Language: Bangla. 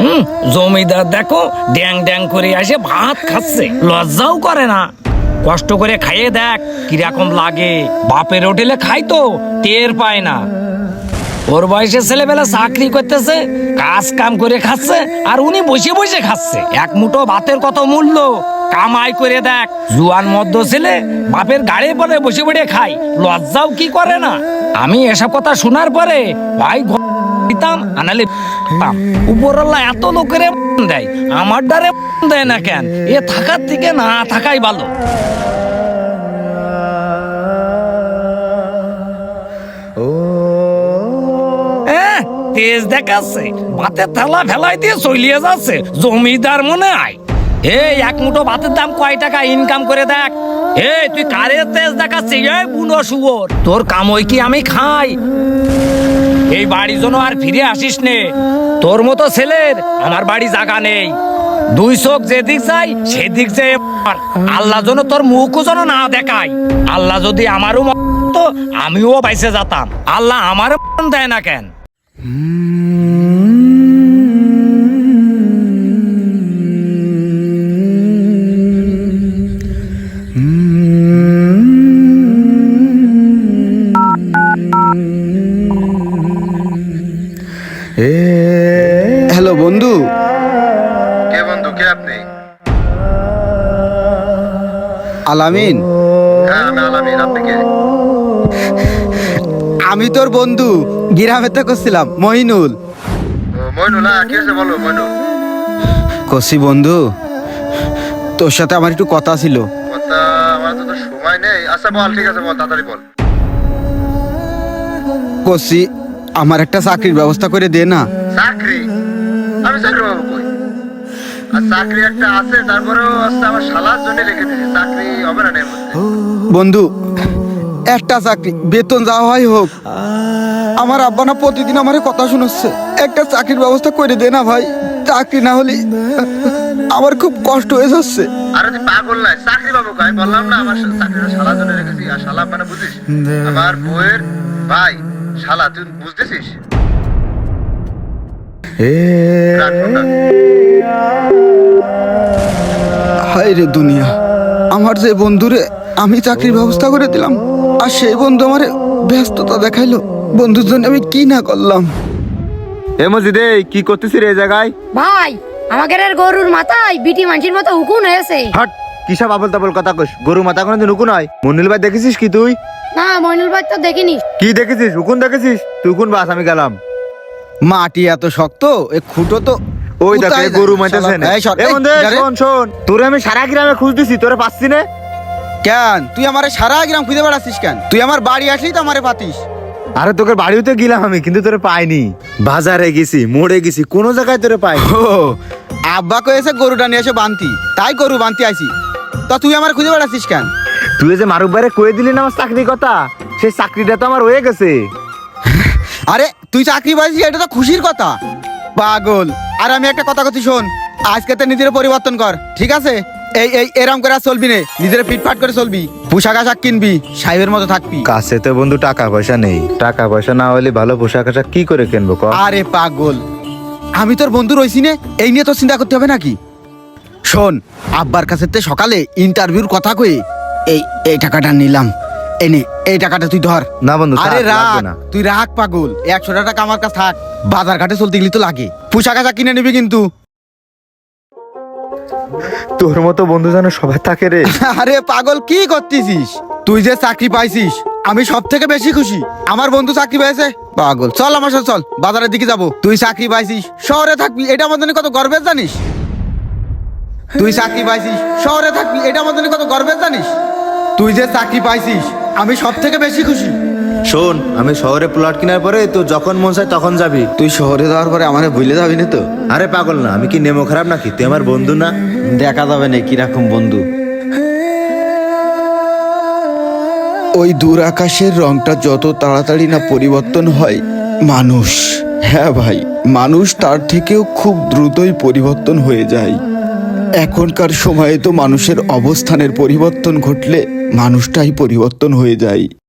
হুম, জমিদার দেখো, ড্যাং ড্যাং করে আসে ভাত খাচ্ছে। লজ্জাও করে না। কষ্ট করে খাইয়ে দেখ, কীরকম লাগে। বাপের হোটেলে খাই তো, টের পায় না। ওর বয়সের ছেলেবেলা চাকরি করতেছে, কাজ কাম করে খাচ্ছে, আর উনি বসে বসে খাচ্ছে। এক মুঠো ভাতের কত মূল্য? কামাই করে দেখ। জুয়ান মদ্য ছেলে, বাপের গাড়ি পরে বসে বসে খাই লজ্জাও কি করে না? আমি এসব কথা শোনার পরে ভাই দিতাম, আনালে দিতাম উপরওয়ালা এত লোকের দেয় আমার দ্বারে দেয় না কেন? এ থাকার থেকে না থাকাই ভালো। তেজ দেখাচ্ছে ভাতের থালা ফেলাই দিয়ে চলিয়ে যাচ্ছে, জমিদার মনে হয়। এই এক মুঠো ভাতের দাম কয় টাকা? ইনকাম করে দেখ। এই, তুই কারে তেজ দেখাচ্ছিস? এই বুনো শুয়োর। তোর কামই কি আমি খাই? এই বাড়ি জন্য আর ফিরে আসিস নে। তোর মতো ছেলের আমার বাড়ি জায়গা নেই। দুই চোখ যেদিক যাই সেদিক যে আল্লাহ যেন তোর মুখও যেন না দেখায়। আল্লাহ যদি আমারও তো আমিও বাইসে যেতাম। আল্লাহ আমার দেয় না কেন? আলামিন। আমি তোর বন্ধু গ্রামে তো করছিলাম মহিনুল হ্যাঁ কসি বন্ধু তোর সাথে আমার একটু কথা ছিল। কথা আমার তো তো সময় নেই। আচ্ছা বল ঠিক আছে বল তাড়াতাড়ি কসি আমার একটা চাকরির ব্যবস্থা করে দে না। চাকরি? আমি চাকরি চাকরি একটা আছে তারপরেও হচ্ছে আমার শালার জন্য রেখে দিয়েছি চাকরি হবে না না এর মধ্যে। বন্ধু একটা চাকরি বেতন যা হয় হোক। আমার আব্বা না প্রতিদিন আমার কথা শুনছে একটা চাকরির ব্যবস্থা করে দে না ভাই চাকরি না হলে আমার খুব কষ্ট হয়ে যাচ্ছে। আরে তুই পাগল নাই চাকরি পাবো আমি বললাম না আমার চাকরিটা শালার জন্য রেখেছি আর শালা মানে বুঝিস আমার বউয়ের ভাই শালা তুই বুঝতেছিস। হায় রে দুনিয়া আমার যে বন্ধুরে আমি চাকরির ব্যবস্থা করে দিলাম আর সেই বন্ধু আমার ব্যস্ততা দেখাইলো বন্ধুর জন্য আমি কি না করলাম? এ মসজিদে কি করতেছিস রে এই জায়গায়? ভাই আমাদের আর গরুর মাথায় বিটি মানুষের মতো উকুন হয়েছে। হট কিসব আবল তাবল কথা কস? গরু মাথা কোনোদিন উকুন হয়? মন্দির ভাই দেখেছিস কি তুই? না মইনুল ভাই তো দেখিনি। কি দেখেছিস? উকুন দেখেছিস? তুই উকুন বাস আমি গেলাম। মাটি এত শক্ত এ খুঁটো তো ওই দেখ এই গরু? মাইতেছে শালা- এই সর- এ এই, বন্ধু যারে- শোন শোন তোরে আমি সারা গ্রামে খুঁজতেছি তোরে পাচ্ছি না? কেন? তুই আমার সারা গ্রাম খুঁজে বেড়াচ্ছিস কেন? তুই আমার বাড়ি আসলেই তো আমারে পাতিস। আরে তোকে বাড়িতে গেলাম আমি কিন্তু তোরে পাইনি। বাজারে গেছি মোড়ে গেছি কোনো জায়গায় তোরে পাই ও আব্বা কয়েছে গরুটা নিয়ে এসে বানতি। তাই গরু বানতি আইছি। তা তুই আমার খুঁজে বেড়াচ্ছিস কেন? তুই যে মারুক বাইরে কয়ে দিলি না আমার চাকরির কথা? সেই চাকরিটা তো আমার হয়ে গেছে। আরে তুই চাকরি পাইছিস এটা তো খুশির কথা। পাগল। আর আমি একটা কথা কথা শোন। আজকে তো নিজের পরিবর্তন কর ঠিক আছে? এই এই এরম করে আর চলবি নে। নিজের ফিটফাট করে চলবি। পোশাক আশাক কিনবি সাহেবের মতো থাকবি। কাছে তো বন্ধু টাকা পয়সা নেই। টাকা পয়সা না হলে ভালো পোশাক আশাক কি করে কিনবো ক আরে পাগল। আমি তোর বন্ধু রইছি নে এই নিয়ে তো চিন্তা করতে হবে নাকি? শোন আব্বার কাছে তে সকালে ইন্টারভিউর কথা কয়ে এই এই টাকাটা নিলাম। এনে এই টাকাটা তুই ধর। না বন্ধু আরে থাক, লাগবে না। তুই রাখ পাগল। একশো টাকা আমার কাছে থাক। বাজার ঘাটে চলতে গেলে তো লাগে। পোশাক আশাক কিনে নিবি কিন্তু। তোর মতো বন্ধু যেন সবাই থাকে রে। আরে পাগল কি করতেছিস? তুই যে চাকরি পাইছিস আমি সব থেকে বেশি খুশি। আমার বন্ধু চাকরি পেয়েছে? পাগল। চল আমার সাথে চল বাজারের দিকে যাব। তুই চাকরি পাইছিস শহরে থাকবি এটা আমার জন্য কত গর্বের জানিস? তুই চাকরি পাইছিস শহরে থাকবি এটা আমার জন্য কত গর্বের জানিস? তুই যে চাকরি পাইছিস আমি সব থেকে বেশি খুশি। শোন আমি শহরে প্লট কেনার পরে তো যখন মন চায় তখন যাবি। তুই শহরে যাওয়ার পরে আমার ভুলে যাবি না তো? আরে পাগল না আমি কি নেমো খারাপ নাকি? তুই আমার বন্ধু না? দেখা যাবে না কীরকম বন্ধু। ওই দূর আকাশের রংটা যত তাড়াতাড়ি না পরিবর্তন হয় মানুষ। হ্যাঁ ভাই মানুষ তার থেকেও খুব দ্রুতই পরিবর্তন হয়ে যায়। এখনকার সময়ে তো মানুষের অবস্থানের পরিবর্তন ঘটলে মানুষটাই পরিবর্তন হয়ে যায়।